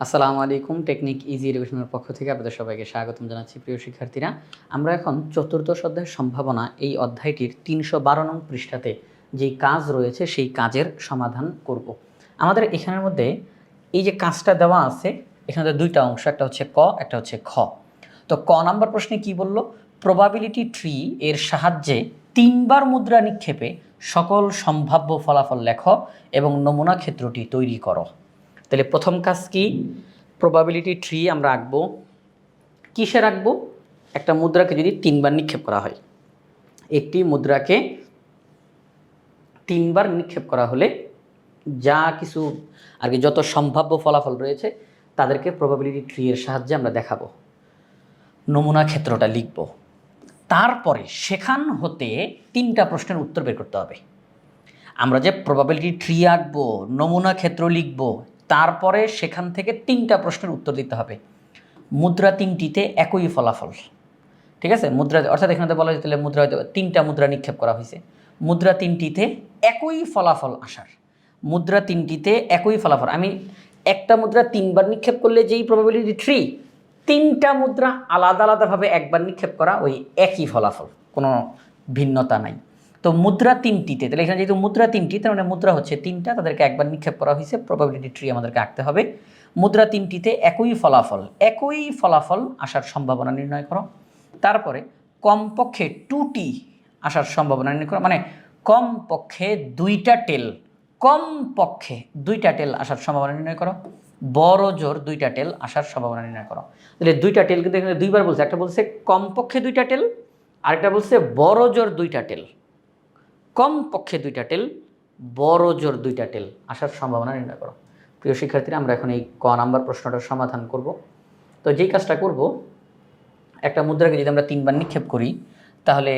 আসসালামু আলাইকুম, technique easy এডুকেশনের পক্ষ থেকে আপনাদের সবাইকে স্বাগতম জানাচ্ছি প্রিয় শিক্ষার্থীরা। আমরা এখন চতুর্দশ অধ্যায়ের সম্ভাবনা এই অধ্যায়টির তিনশো বারো নং পৃষ্ঠাতে যেই কাজ রয়েছে সেই কাজের সমাধান করব। আমাদের এখানের মধ্যে এই যে কাজটা দেওয়া আছে, এখানে দুইটা অংশ, একটা হচ্ছে ক, একটা হচ্ছে খ। তো ক নাম্বার প্রশ্নে কি বলল? প্রবাবিলিটি ট্রি এর সাহায্যে তিনবার মুদ্রা নিক্ষেপে সকল সম্ভাব্য ফলাফল লেখ এবং নমুনা ক্ষেত্রটি তৈরি করো। তাহলে প্রথম কাজ কি? প্রবাবিলিটি ট্রি আমরা আঁকবো। কিসে রাখব? একটা মুদ্রাকে যদি তিনবার নিক্ষেপ করা হয়। একটি মুদ্রাকে তিনবার নিক্ষেপ করা হলে যা কিছু আর কি যত সম্ভাব্য ফলাফল রয়েছে, তাদেরকে প্রবাবিলিটি ট্রি এর সাহায্যে আমরা দেখাবো। নমুনা ক্ষেত্রটা লিখব। তারপরে সেখান হতে তিনটা প্রশ্নের উত্তর বের করতে হবে। আমরা যে প্রবাবিলিটি ট্রি আঁকবো, নমুনা ক্ষেত্র লিখব তারপরে সেখান থেকে তিনটা প্রশ্নের উত্তর দিতে হবে। মুদ্রা তিনটিতে একই ফলাফল। ঠিক আছে? মুদ্রা, অর্থাৎ এখানে বলা তাহলে মুদ্রা হয়তো তিনটা মুদ্রা নিক্ষেপ করা হয়েছে। মুদ্রা তিনটিতে একই ফলাফল আসার। মুদ্রা তিনটিতে একই ফলাফল। আমি একটা মুদ্রা তিনবার নিক্ষেপ করলে যেই প্রবাবিলিটি থ্রি তিনটা মুদ্রা আলাদা আলাদাভাবে একবার নিক্ষেপ করা ওই একই ফলাফল। কোনো ভিন্নতা নাই। তো মুদ্রা তিনটিতে, তাহলে এখানে যেহেতু মুদ্রা তিনটি, তার মানে মুদ্রা হচ্ছে তিনটা, তাদেরকে একবার নিক্ষেপ করা হয়েছে প্রবাবিলিটি ট্রি আমাদেরকে আঁকতে হবে। মুদ্রা তিনটিতে একই ফলাফল একই ফলাফল আসার সম্ভাবনা নির্ণয় করো। তারপরে কমপক্ষে টুটি আসার সম্ভাবনা নির্ণয় করো মানে কমপক্ষে দুইটা টেল, কমপক্ষে দুইটা টেল আসার সম্ভাবনা নির্ণয় করো। বড় জোর দুইটা টেল আসার সম্ভাবনা নির্ণয় করো। তাহলে দুইটা টেল কিন্তু এখানে দুইবার বলছে, একটা বলছে কমপক্ষে দুইটা টেল, আরেকটা বলছে বড় জোর দুইটা টেল। কম পক্ষে দুইটা টেল, বড় জোর দুইটা টেল আসার সম্ভাবনা নির্ণয় করো। প্রিয় শিক্ষার্থীরা, আমরা এখন এই ক নাম্বার প্রশ্নটার সমাধান করব। তো যেই কাজটা করব, একটা মুদ্রাকে যদি আমরা তিনবার নিক্ষেপ করি, তাহলে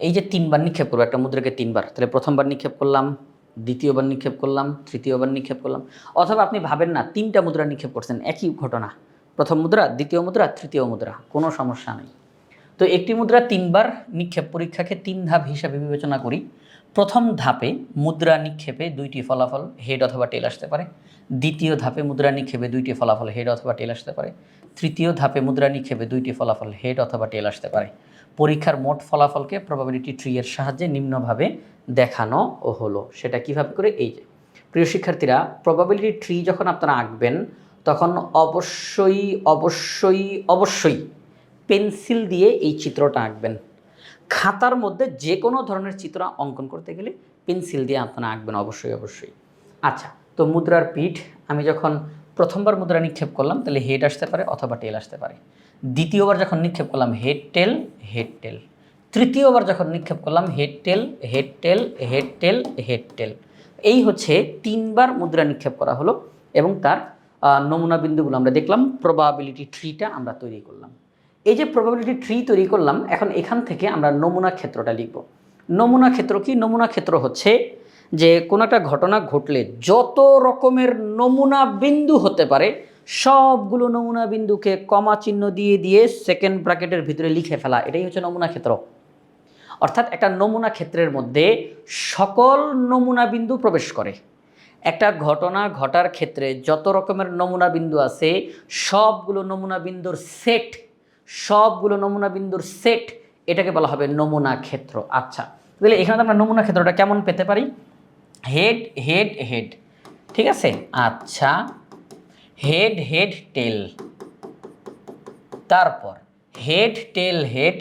এই যে তিনবার নিক্ষেপ করব, একটা মুদ্রাকে তিনবার, তাহলে প্রথমবার নিক্ষেপ করলাম, দ্বিতীয়বার নিক্ষেপ করলাম, তৃতীয়বার নিক্ষেপ করলাম, অথবা আপনি ভাবেন না, তিনটা মুদ্রা নিক্ষেপ করছেন, একই ঘটনা। প্রথম মুদ্রা, দ্বিতীয় মুদ্রা, তৃতীয় মুদ্রা, কোনো সমস্যা নেই। তো একটি মুদ্রা তিনবার নিক্ষেপ, পরীক্ষাকে তিন ধাপ হিসাবে বিবেচনা করি। প্রথম ধাপে মুদ্রা নিক্ষেপে দুইটি ফলাফল হেড অথবা টেল আসতে পারে। দ্বিতীয় ধাপে মুদ্রা নিক্ষেপে দুইটি ফলাফল হেড অথবা টেল আসতে পারে। তৃতীয় ধাপে মুদ্রা নিক্ষেপে দুইটি ফলাফল হেড অথবা টেল আসতে পারে। পরীক্ষার মোট ফলাফলকে প্রবাবিলিটি ট্রি এর সাহায্যে নিম্নভাবে দেখানো ও হলো। সেটা কীভাবে করে? এই যে, প্রিয় শিক্ষার্থীরা প্রবাবিলিটি ট্রি যখন আপনারা আঁকবেন, তখন অবশ্যই অবশ্যই অবশ্যই পেন্সিল দিয়ে এই চিত্রটা আঁকবেন। খাতার মধ্যে যে কোনো ধরনের চিত্র অঙ্কন করতে গেলে পেন্সিল দিয়ে আপনারা আঁকবেন অবশ্যই অবশ্যই। আচ্ছা তো মুদ্রার পিঠ, আমি যখন প্রথমবার মুদ্রা নিক্ষেপ করলাম, তাহলে হেড আসতে পারে অথবা টেল আসতে পারে। দ্বিতীয়বার যখন নিক্ষেপ করলাম হেড টেল হেড টেল তৃতীয়বার যখন নিক্ষেপ করলাম head tail head tail head tail head tail এই হচ্ছে তিনবার মুদ্রা নিক্ষেপ করা হলো এবং তার নমুনা বিন্দুগুলো আমরা দেখলাম প্রবাবিলিটি ট্রিটা আমরা তৈরি করলাম। এই যে প্রবাবিলিটি ট্রি তৈরি করলাম, এখন এখান থেকে আমরা নমুনা ক্ষেত্রটা লিখব। নমুনা ক্ষেত্র কি? নমুনা ক্ষেত্র হচ্ছে যে কোনো একটা ঘটনা ঘটলে যত রকমের নমুনা বিন্দু হতে পারে, সবগুলো নমুনা বিন্দুকে কমা চিহ্ন দিয়ে দিয়ে সেকেন্ড ব্র্যাকেটের ভিতরে লিখে ফেলা, এটাই হচ্ছে নমুনা ক্ষেত্র। অর্থাৎ একটা নমুনা ক্ষেত্রের মধ্যে সকল নমুনা বিন্দু প্রবেশ করে। একটা ঘটনা ঘটার ক্ষেত্রে যত রকমের নমুনা বিন্দু আছে, সবগুলো নমুনা বিন্দুর সেট সবগুলো নমুনা বিন্দুর সেট এটাকে বলা হবে নমুনা ক্ষেত্র। আচ্ছা তাহলে এখানে আমরা নমুনা ক্ষেত্রটা কেমন পেতে পারি? হেড হেড হেড ঠিক আছে? আচ্ছা হেড হেড টেল তারপর হেড টেল হেড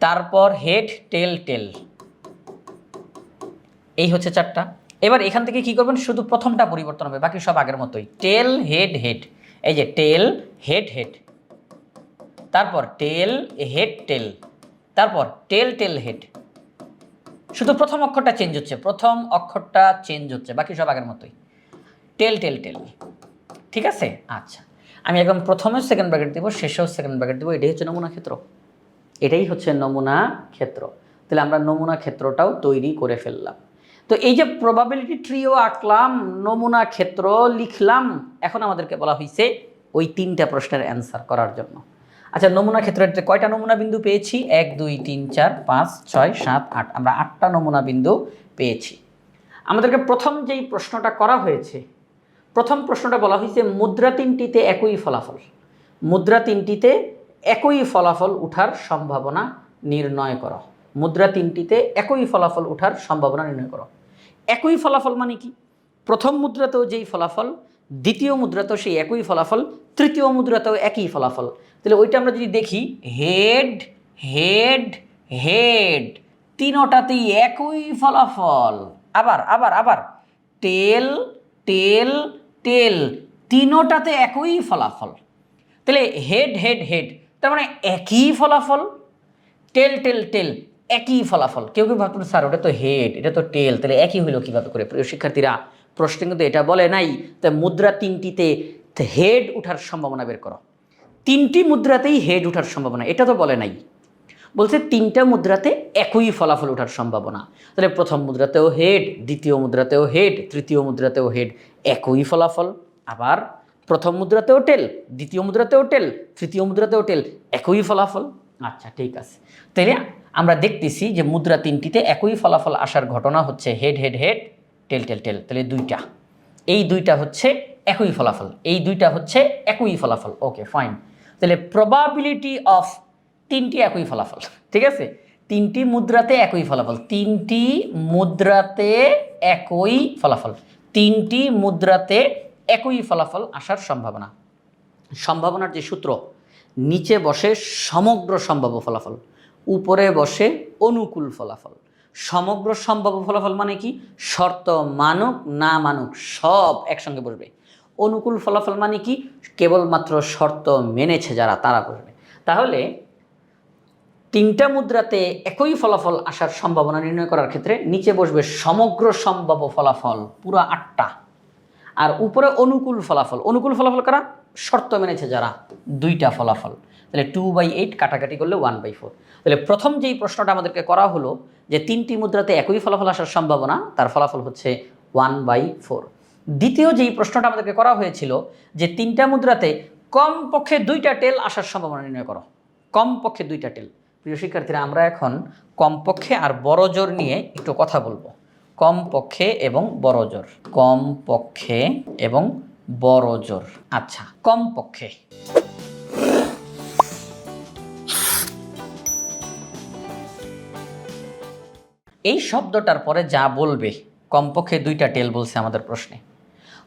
তারপর হেড টেল টেল এই হচ্ছে চারটা। এবার এখান থেকে কি করবেন? শুধু প্রথমটা পরিবর্তন হবে, বাকি সব আগের মতোই। টেল হেড হেড এই যে টেল হেড হেড তারপর টেল হেড টেল তারপর টেল টেল হেড শুধু প্রথম অক্ষরটা চেঞ্জ হচ্ছে, প্রথম অক্ষরটা চেঞ্জ হচ্ছে, বাকি সব আগের মতোই। টেল টেল টেল ঠিক আছে? আচ্ছা। আমি একদম প্রথমে সেকেন্ড ব্র্যাকেট দিব, শেষেও সেকেন্ড ব্র্যাকেট দিব, এটাই হচ্ছে নমুনা ক্ষেত্র। এটাই হচ্ছে নমুনা ক্ষেত্র। তাহলে আমরা নমুনা ক্ষেত্রটাও তৈরি করে ফেললাম। তো এই যে প্রবাবিলিটি ট্রিও আঁকলাম, নমুনা ক্ষেত্র লিখলাম, এখন আমাদেরকে বলা হয়েছে ওই তিনটা প্রশ্নের অ্যান্সার করার জন্য। আচ্ছা নমুনা ক্ষেত্রের যে কয়টা নমুনা বিন্দু পেয়েছি? এক, দুই, তিন, চার, পাঁচ, ছয়, সাত, আট। আমরা আটটা নমুনা বিন্দু পেয়েছি। আমাদেরকে প্রথম যেই প্রশ্নটা করা হয়েছে, প্রথম প্রশ্নটা বলা হয়েছে মুদ্রা তিনটিতে একই ফলাফল। মুদ্রা তিনটিতে একই ফলাফল উঠার সম্ভাবনা নির্ণয় করো। মুদ্রা তিনটিতে একই ফলাফল ওঠার সম্ভাবনা নির্ণয় করো। একই ফলাফল মানে কি? প্রথম মুদ্রাতেও যেই ফলাফল, দ্বিতীয় মুদ্রাতেও সেই একই ফলাফল, তৃতীয় মুদ্রাতেও একই ফলাফল। তাহলে ওইটা আমরা যদি দেখি, হেড হেড হেড, তিনোটাতেই একই ফলাফল। আবার আবার আবার, টেল টেল টেল, তিনোটাতে একই ফলাফল। তাহলে হেড হেড হেড, তার মানে একই ফলাফল, টেল টেল টেল একই ফলাফল। কেউ কেউ ভাবতো স্যার, ওটা তো হেড এটা তো টেল তাহলে একই হইল কীভাবে করে? প্রিয় শিক্ষার্থীরা, প্রশ্ন কিন্তু এটা বলে নাই। তাই মুদ্রা তিনটিতে হেড উঠার সম্ভাবনা বের করো। তিনটি মুদ্রাতেই হেড উঠার সম্ভাবনা, এটা তো বলে নাই। বলছে তিনটা মুদ্রাতে একই ফলাফল ওঠার সম্ভাবনা। তাহলে প্রথম মুদ্রাতেও হেড দ্বিতীয় মুদ্রাতেও হেড তৃতীয় মুদ্রাতেও হেড একই ফলাফল। আবার প্রথম মুদ্রাতেও টেল দ্বিতীয় মুদ্রাতেও টেল তৃতীয় মুদ্রাতেও টেল একই ফলাফল। আচ্ছা ঠিক আছে। তাহলে আমরা দেখতেছি যে মুদ্রা তিনটিতে একই ফলাফল আসার ঘটনা হচ্ছে head head head tail tail tail তাহলে দুইটা। এই দুইটা হচ্ছে একই ফলাফল, এই দুইটা হচ্ছে একই ফলাফল। ওকে ফাইন তাহলে প্রবাবিলিটি অফ তিনটি একই ফলাফল, ঠিক আছে? তিনটি মুদ্রাতে একই ফলাফল, তিনটি মুদ্রাতে একই ফলাফল, তিনটি মুদ্রাতে একই ফলাফল আসার সম্ভাবনা। সম্ভাবনার যে সূত্র, নিচে বসে সমগ্র সম্ভাব্য ফলাফল। উপরে বসে অনুকূল ফলাফল। সমগ্র সম্ভাব্য ফলাফল মানে কি? শর্ত মানুক, না মানুক, সব একসঙ্গে বসবে। অনুকূল ফলাফল মানে কি? কেবলমাত্র শর্ত মেনেছে যারা, তারা বসবে। তাহলে তিনটা মুদ্রাতে একই ফলাফল আসার সম্ভাবনা নির্ণয় করার ক্ষেত্রে নিচে বসবে সমগ্র সম্ভাব্য ফলাফল, পুরো আটটা। আর উপরে অনুকূল ফলাফল অনুকূল ফলাফল কারা? শর্ত মেনেছে যারা, দুইটা ফলাফল। তাহলে টু বাই এইট কাটাকাটি করলে ওয়ান বাই ফোর তাহলে প্রথম যেই প্রশ্নটা আমাদেরকে করা হলো যে তিনটি মুদ্রাতে একই ফলাফল আসার সম্ভাবনা, তার ফলাফল হচ্ছে ওয়ান বাই ফোর দ্বিতীয় যেই প্রশ্নটা আমাদেরকে করা হয়েছিল যে তিনটা মুদ্রাতে কমপক্ষে দুইটা টেল আসার সম্ভাবনা নির্ণয় করো। কমপক্ষে দুইটা টেল। প্রিয় শিক্ষার্থীরা, আমরা এখন কমপক্ষে আর বড় জোর নিয়ে একটু কথা বলব। কম পক্ষে এবং বড় জোর কম পক্ষে এবং বড় জোর আচ্ছা কম এই শব্দটার পরে যা বলবে, কমপক্ষে দুইটা টেল বলছে আমাদের প্রশ্নে।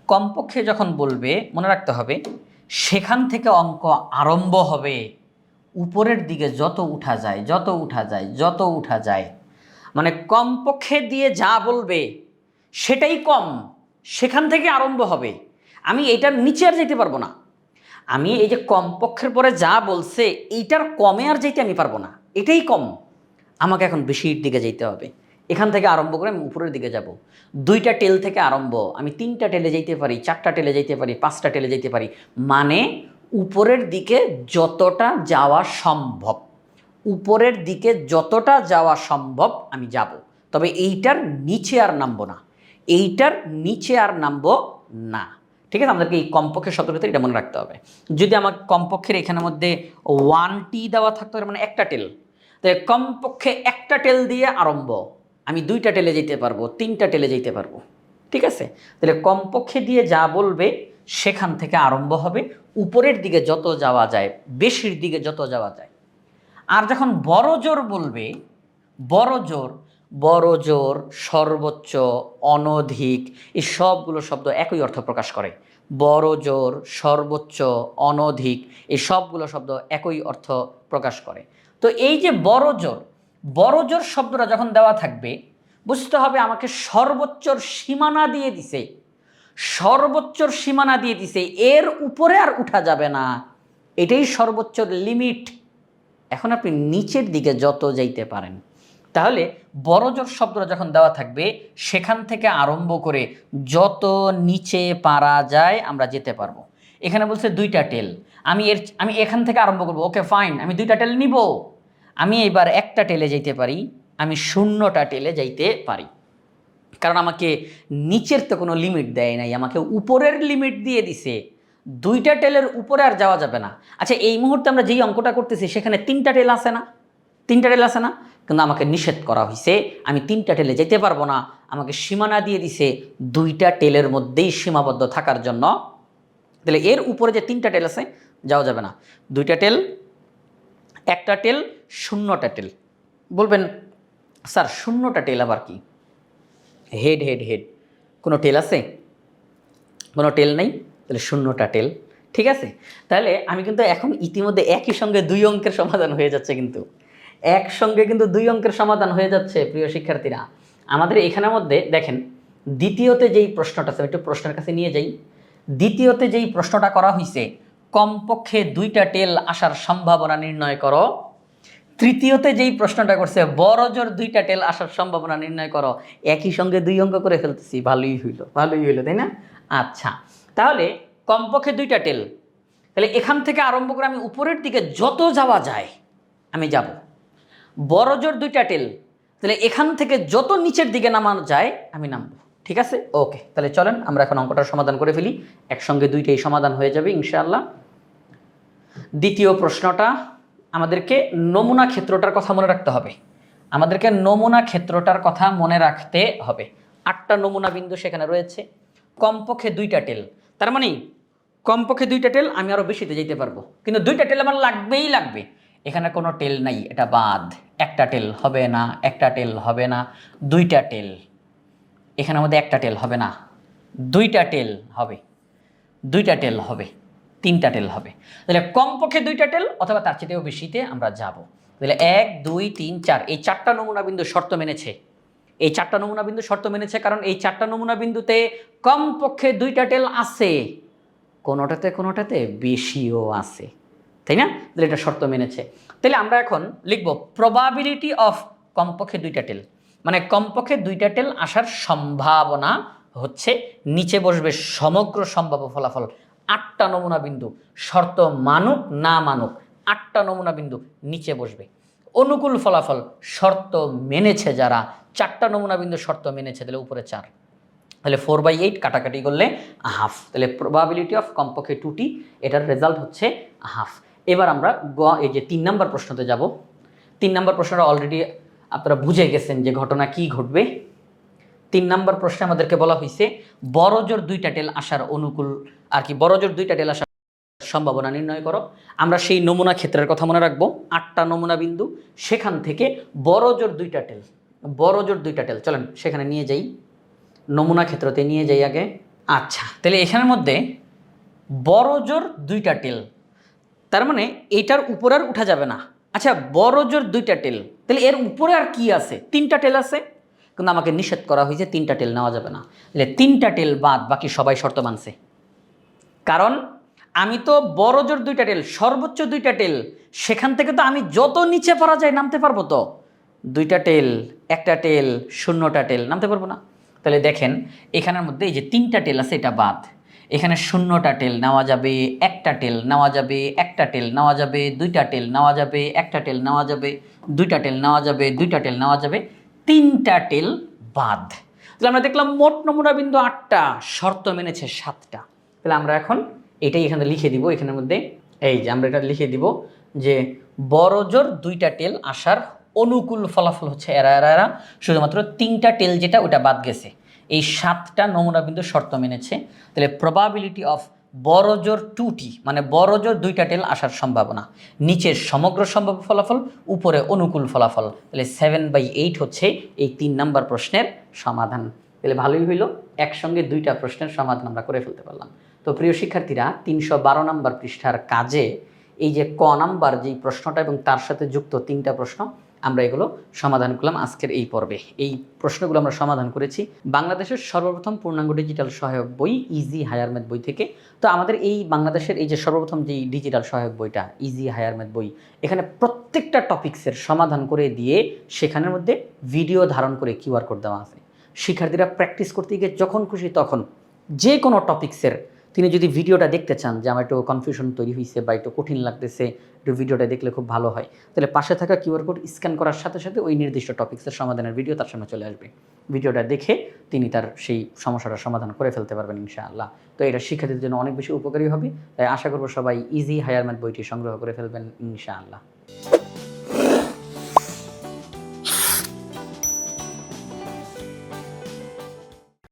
কমপক্ষে যখন বলবে, মনে রাখতে হবে, সেখান থেকে অঙ্ক আরম্ভ হবে। উপরের দিকে যত উঠা যায়, যত উঠা যায়, যত উঠা যায়। মানে কমপক্ষে দিয়ে যা বলবে, সেটাই কম, সেখান থেকে আরম্ভ হবে। আমি এইটার নিচে আর যেতে পারব না। আমি এই যে কমপক্ষের পরে যা বলছে, এইটার কমে আর যেতে আমি পারব না। এটাই কম। আমাকে এখন বেশির দিকে যেতে হবে। এখান থেকে আরম্ভ করে আমি উপরের দিকে যাব। দুইটা টেল থেকে আরম্ভ, আমি তিনটা টেলে যেতে পারি, চারটা টেলে যেতে পারি, পাঁচটা টেলে যেতে পারি। মানে উপরের দিকে যতটা যাওয়া সম্ভব, উপরের দিকে যতটা যাওয়া সম্ভব আমি যাব। তবে এইটার নিচে আর নামবো না, এইটার নিচে আর নামবো না। ঠিক আছে, আমাদেরকে এই কমপক্ষে শব্দটাতে এটা মনে রাখতে হবে। যদি আমার কমপক্ষের এখানের মধ্যে ওয়ান টি দেওয়া থাকতে, তার মানে একটা টেল তাই কমপক্ষে একটা টেল দিয়ে আরম্ভ। আমি দুইটা টেলে যেতে পারব, তিনটা টেলে যেতে পারব। ঠিক আছে? তাহলে কমপক্ষে দিয়ে যা বলবে সেখান থেকে আরম্ভ হবে। উপরের দিকে যত যাওয়া যায়, বেশির দিকে যত যাওয়া যায়। আর যখন বড় জোর বলবে, বড় জোর বড় জোর, সর্বোচ্চ, অনধিক, এই সবগুলো শব্দ একই অর্থ প্রকাশ করে। বড় জোর, সর্বোচ্চ, অনধিক, এই সবগুলো শব্দ একই অর্থ প্রকাশ করে। তো এই যে বড় জোর বড় জোর শব্দটা যখন দেওয়া থাকবে, বুঝতে হবে আমাকে সর্বোচ্চর সীমানা দিয়ে দিছে। সর্বোচ্চর সীমানা দিয়ে দিছে, এর উপরে আর উঠা যাবে না। এটাই সর্বোচ্চর লিমিট। এখন আপনি নিচের দিকে যত যাইতে পারেন। তাহলে বড়জোর শব্দটা যখন দেওয়া থাকবে, সেখান থেকে আরম্ভ করে যত নিচে পারা যায় আমরা যেতে পারব। এখানে বলছে দুইটা টেল। আমি এর, আমি এখান থেকে আরম্ভ করব। Okay, fine. আমি দুইটা টেল নিব। আমি এবার একটা টেলে যাইতে পারি, আমি শূন্যটা টেলে যাইতে পারি। কারণ আমাকে নিচের তো কোনো লিমিট দেয় নাই, আমাকে উপরের লিমিট দিয়ে দিছে। দুইটা টেলের উপরে আর যাওয়া যাবে না। আচ্ছা এই মুহূর্তে আমরা যেই অঙ্কটা করতেছি, সেখানে তিনটা টেল আছে না? তিনটা টেল আছে না? কিন্তু আমাকে নিষেধ করা হয়েছে আমি তিনটা টেলে যেতে পারব না। আমাকে সীমানা দিয়ে দিছে দুইটা টেলের মধ্যেই সীমাবদ্ধ থাকার জন্য। তাহলে এর উপরে যে তিনটা টেল আছে, যাওয়া যাবে না। দুইটা টেল, একটা টেল শূন্যটা টেল। বলবেন, স্যার, শূন্যটা টেল আবার কি? Head head head. কোনো টেল আছে? কোনো টেল নেই। তাহলে শূন্যটা টেল। ঠিক আছে? তাহলে আমি কিন্তু এখন ইতিমধ্যে একই সঙ্গে দুই অঙ্কের সমাধান হয়ে যাচ্ছে কিন্তু। একসঙ্গে কিন্তু দুই অঙ্কের সমাধান হয়ে যাচ্ছে, প্রিয় শিক্ষার্থীরা। আমাদের এখানের মধ্যে, দেখেন, দ্বিতীয়তে যেই প্রশ্নটা আছে একটু প্রশ্নের কাছে নিয়ে যাই। দ্বিতীয়তে যেই প্রশ্নটা করা হয়েছে কমপক্ষে দুইটা টেল আসার সম্ভাবনা নির্ণয় করো। তৃতীয়তে যেই প্রশ্নটা করছে বড় জোর দুইটা টেল আসার সম্ভাবনা নির্ণয় করো। একই সঙ্গে দুই অঙ্ক করে ফেলতেছি ভালোই হইল। ভালোই হইল তাই না? আচ্ছা তাহলে কমপক্ষে দুইটা টেল। তাহলে এখান থেকে আরম্ভ করে আমি উপরের দিকে যত যাওয়া যায় আমি যাব। বড় জোর দুইটা টেল। তাহলে এখান থেকে যত নিচের দিকে নামানো যায় আমি নামবো। ঠিক আছে? ওকে তাহলে চলেন আমরা এখন অঙ্কটার সমাধান করে ফেলি। একসঙ্গে দুইটাই সমাধান হয়ে যাবে ইনশাআল্লাহ। দ্বিতীয় প্রশ্নটা। আমাদেরকে নমুনা ক্ষেত্রটার কথা মনে রাখতে হবে। আমাদেরকে নমুনা ক্ষেত্রটার কথা মনে রাখতে হবে। আটটা নমুনা বিন্দু সেখানে রয়েছে। কমপক্ষে দুইটা টেল। তার মানে কমপক্ষে দুইটা টেল আমি আরও বেশিতে যেতে পারব। কিন্তু দুইটা টেল আমার লাগবেই লাগবে। এখানে কোনো টেল নাই, এটা বাদ। একটা টেল হবে না, একটা টেল হবে না, দুইটা টেল। এখানে আমাদের একটা টেল হবে না, দুইটা টেল হবে, দুইটা টেল হবে। তিনটা টেল হবে। তাহলে কমপক্ষে দুইটা টেল অথবা তার চেয়েও বেশিতে আমরা যাব। তাহলে এক, দুই, তিন, চার, এই চারটা নমুনা বিন্দু শর্ত মেনেছে। এই চারটা নমুনা বিন্দু শর্ত মেনেছে কারণ এই চারটা নমুনা বিন্দুতে কমপক্ষে দুইটা টেল আছে। কোনোটাতে কোনোটাতে বেশিও আছে। তাই না? তাহলে এটা শর্ত মেনেছে। তাহলে আমরা এখন লিখব প্রবাবিলিটি অফ কমপক্ষে দুইটা টেল। মানে কমপক্ষে দুইটা টেল আসার সম্ভাবনা হচ্ছে নিচে বসবে সমগ্র সম্ভাব্য ফলাফল। আটটা নমুনা বিন্দু। শর্ত মানুক না মানুক, আটটা নমুনা বিন্দু নিচে বসবে। অনুকূল ফলাফল শর্ত মেনেছে যারা, চারটা নমুনা বিন্দু শর্ত মেনেছে, তাহলে উপরে চার। তাহলে ফোর বাই এইট কাটাকাটি করলে হাফ তাহলে প্রবাবিলিটি অফ কমপক্ষে টুটি এটার রেজাল্ট হচ্ছে হাফ এবার আমরা গ, এই যে তিন নম্বর প্রশ্নতে যাব। তিন নম্বর প্রশ্নটা অলরেডি আপনারা বুঝে গেছেন যে ঘটনা কি ঘটবে। তিন নম্বর প্রশ্নে আমাদেরকে বলা হয়েছে বড়জোর দুইটা টেল আসার অনুকূল আর কি বড়জোর দুইটা টেল আসার সম্ভাবনা নির্ণয় করো। আমরা সেই নমুনা ক্ষেত্রের কথা মনে রাখব। আটটা নমুনা বিন্দু, সেখান থেকে বড় জোর দুইটা টেল বড় জোর দুইটা টেল চলেন, সেখানে নিয়ে যাই। নমুনা ক্ষেত্রতে নিয়ে যাই আগে। আচ্ছা তাহলে এখানের মধ্যে বড় জোর দুইটা টেল তার মানে এইটার উপরে আর উঠা যাবে না। আচ্ছা বড় জোর দুইটা টেল তাহলে এর উপরে আর কি আছে? তিনটা টেল আছে? কিন্তু আমাকে নিষেধ করা হয়েছে, তিনটা টেল নেওয়া যাবে না। তাহলে তিনটা টেল বাদ, বাকি সবাই শর্ত মানছে। কারণ আমি তো বড় জোর দুইটা টেল, সর্বোচ্চ দুইটা টেল, সেখান থেকে তো আমি যত নিচে পড়া যায় নামতে পারব তো। দুইটা টেল, একটা টেল, শূন্যটা টেল, নামতে পারব না। তাহলে দেখেন, এখানের মধ্যে এই যে তিনটা টেল আছে, এটা বাদ। এখানে শূন্যটা টেল নেওয়া যাবে, একটা টেল নেওয়া যাবে, একটা টেল নেওয়া যাবে, দুইটা টেল নেওয়া যাবে, একটা টেল নেওয়া যাবে, দুইটা টেল নেওয়া যাবে, দুইটা টেল নেওয়া যাবে, তিনটা টেল বাদ। তাহলে আমরা দেখলাম মোট নমুনা বিন্দু আটটা, শর্ত মেনেছে সাতটা। তাহলে আমরা এখন এটাই এখানে লিখে দিব, এখানের মধ্যে এই যে আমরা এটা লিখে দিব যে বড় জোর দুইটা টেল আসার অনুকূল ফলাফল হচ্ছে এরা এরা এরা। শুধুমাত্র তিনটা টেল যেটা ওটা বাদ গেছে। এই সাতটা নমুনা বিন্দু শর্ত মেনেছে। তাহলে প্রবাবিলিটি অফ বড় জোর টুটি মানে বড় জোর দুইটা টেল আসার সম্ভাবনা। নিচের সমগ্র সম্ভব ফলাফল, উপরে অনুকূল ফলাফল। তাহলে সেভেন বাই এইট হচ্ছে এই তিন নাম্বার প্রশ্নের সমাধান। তাহলে ভালোই হইল, একসঙ্গে দুইটা প্রশ্নের সমাধান আমরা করে ফেলতে পারলাম। তো প্রিয় শিক্ষার্থীরা, তিনশো বারো নাম্বার পৃষ্ঠার কাজে এই যে ক নাম্বার যেই প্রশ্নটা এবং তার সাথে যুক্ত তিনটা প্রশ্ন, আমরা এগুলো সমাধান করলাম আজকের এই পর্বে। এই প্রশ্নগুলো আমরা সমাধান করেছি। বাংলাদেশের সর্বপ্রথম পূর্ণাঙ্গ ডিজিটাল সহায়ক বই ইজি হায়ার ম্যাথ বই থেকে। তো আমাদের এই বাংলাদেশের এই যে সর্বপ্রথম যেই ডিজিটাল সহায়ক বইটা ইজি হায়ার ম্যাথ বই, এখানে প্রত্যেকটা টপিক্সের সমাধান করে দিয়ে সেখানের মধ্যে ভিডিও ধারণ করে কিউআর কোড দেওয়া আছে। শিক্ষার্থীরা প্র্যাকটিস করতে গিয়ে যখন খুশি তখন যে কোনো টপিক্সের তিনি যদি ভিডিওটা দেখতে চান যে আমার একটু কনফিউশন তৈরি হয়েছে বা একটু কঠিন লাগতেছে, একটু ভিডিওটা দেখলে খুব ভালো হয়, তাহলে পাশে থাকা কিউআর কোড স্ক্যান করার সাথে সাথে ওই নির্দিষ্ট টপিক্সের সমাধানের ভিডিও তার সামনে চলে আসবে। ভিডিওটা দেখে তিনি তার সেই সমস্যাটার সমাধান করে ফেলতে পারবেন ইনশাআল্লাহ। তো এটা শিক্ষার্থীদের জন্য অনেক বেশি উপকারী হবে, তাই আশা করব সবাই ইজি হায়ারম্যান বইটি সংগ্রহ করে ফেলবেন ইনশাআল্লাহ।